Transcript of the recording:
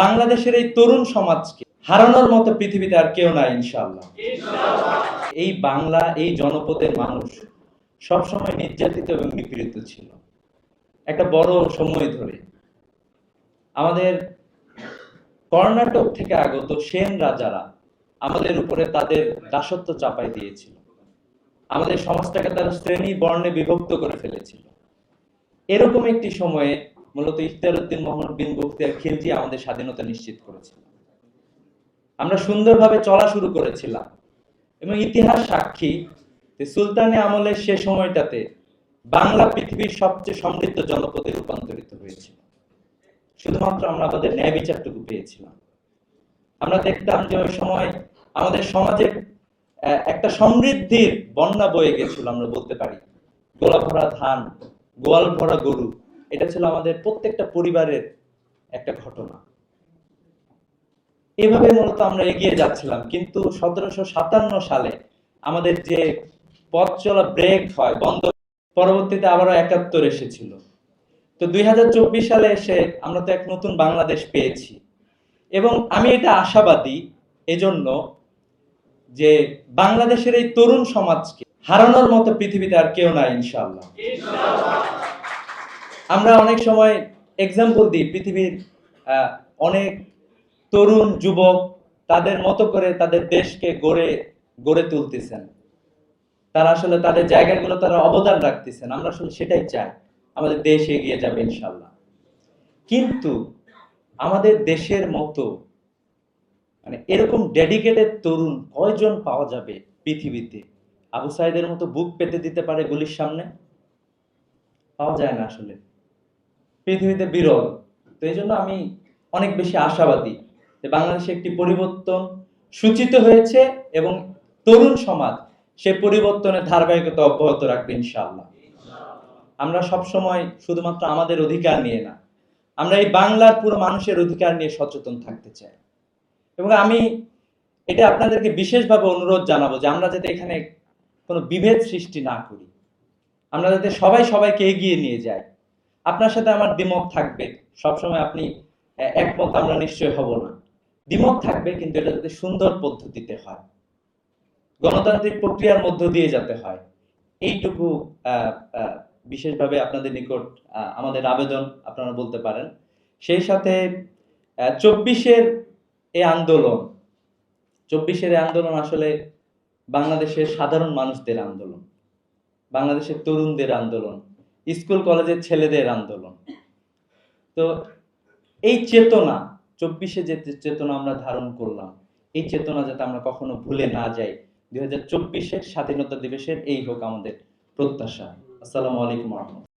বাংলাদেশের এই তরুণ সমাজকে হারানোর মতো পৃথিবীতে আর কেউ নাই, ইনশাআল্লাহ। এই বাংলা, এই জনপদের মানুষ সবসময় নির্যাতিত এবং নিপীড়িত ছিল। একটা বড় সময় ধরে আমাদের কর্ণাটক থেকে আগত সেন রাজারা আমাদের উপরে তাদের দাসত্ব চাপাই দিয়েছিল। আমাদের সমাজটাকে তারা শ্রেণি বর্ণে বিভক্ত করে ফেলেছিল। এরকম একটি সময়ে মূলত ইখতিয়ার উদ্দিন মোহাম্মদ বিন বখতিয়ার খিলজি আমাদের স্বাধীনতা নিশ্চিত করেছিল। আমরা সুন্দরভাবে চলা শুরু করেছিলাম এবং ইতিহাস সাক্ষী যে সুলতানি আমলের সে সময়টাতে বাংলা পৃথিবীর সবচেয়ে সমৃদ্ধ জনপদে রূপান্তরিত হয়েছিল। শুধুমাত্র আমরা আমাদের ন্যায় বিচারটুকু পেয়েছিলাম। আমরা দেখতাম যে ওই সময় আমাদের সমাজে একটা সমৃদ্ধির বন্যা বয়ে গেছিল আমরা বলতে পারি। গোলা ভরা ধান, গোয়াল ভরা গরু এটা ছিল আমাদের প্রত্যেকটা পরিবারের একটা ঘটনা। এভাবে মূলত আমরা এগিয়ে যাচ্ছিলাম। কিন্তু সতেরোশো সাতান্ন সালে আমাদের যে পথ চলা ব্রেক হয়, বন্ধ, পরবর্তীতে আবারও একাত্তর এসেছিল। তো দুই হাজার চব্বিশ সালে এসে আমরা তো এক নতুন বাংলাদেশ পেয়েছি। এবং আমি এটা আশাবাদী এজন্য যে বাংলাদেশের এই তরুণ সমাজকে হারানোর মতো পৃথিবীতে আর কেউ নাই, ইনশাআল্লাহ। আমরা অনেক সময় এক্সাম্পল দিই পৃথিবীর অনেক তরুণ যুবক তাদের মতো করে তাদের দেশকে গড়ে গড়ে তুলতেছেন। তারা আসলে তাদের জায়গাগুলো তারা অবদান রাখতেছেন। আমরা আসলে সেটাই চাই। আমাদের দেশ এগিয়ে যাবে ইনশাল্লাহ কিন্তু আমাদের দেশের মতো মানে এরকম ডেডিকেটেড তরুণ কয়জন পাওয়া যাবে পৃথিবীতে? আবু সাইদের মতো বুক পেতে দিতে পারে গুলির সামনে? পাওয়া যায় না আসলে। পৃথিবীতে বিরল। তো এই জন্য আমি অনেক বেশি আশাবাদী যে বাংলাদেশে একটি পরিবর্তন সূচিত হয়েছে এবং তরুণ সমাজ সে পরিবর্তনের ধারাবাহিকতা অব্যাহত রাখবে ইনশাআল্লাহ। আমরা সব সময় শুধুমাত্র আমাদের অধিকার নিয়ে না, আমরা এই বাংলার পুরো মানুষের অধিকার নিয়ে সচেতন থাকতে চাই। এবং আমি এটা আপনাদেরকে বিশেষভাবে অনুরোধ জানাব যে আমরা যাতে এখানে কোনো বিভেদ সৃষ্টি না করি, আমরা যাতে সবাই সবাইকে এগিয়ে নিয়ে যাই। আপনার সাথে আমার দ্বিমত থাকবে। সবসময় আপনি একমত আমরা নিশ্চয় হব না। দ্বিমত থাকবে, কিন্তু এটা যাতে সুন্দর পদ্ধতিতে হয়। গণতান্ত্রিক প্রক্রিয়ার মধ্য দিয়ে যাতে হয়। এইটুকু বিশেষভাবে আপনাদের নিকট আমাদের আবেদন, আপনারা বলতে পারেন। সেই সাথে চব্বিশের এ আন্দোলন, চব্বিশের এ আন্দোলন আসলে বাংলাদেশের সাধারণ মানুষদের আন্দোলন, বাংলাদেশের তরুণদের আন্দোলন। স্কুল, কলেজের ছেলেদের আন্দোলন। তো এই চেতনা, চব্বিশে যে চেতনা আমরা ধারণ করলাম, এই চেতনা যাতে আমরা কখনো ভুলে না যাই, দুই হাজার চব্বিশের স্বাধীনতা দিবসের এই হোক আমাদের প্রত্যাশা। আসসালামু আলাইকুম রহমতুল্লাহ।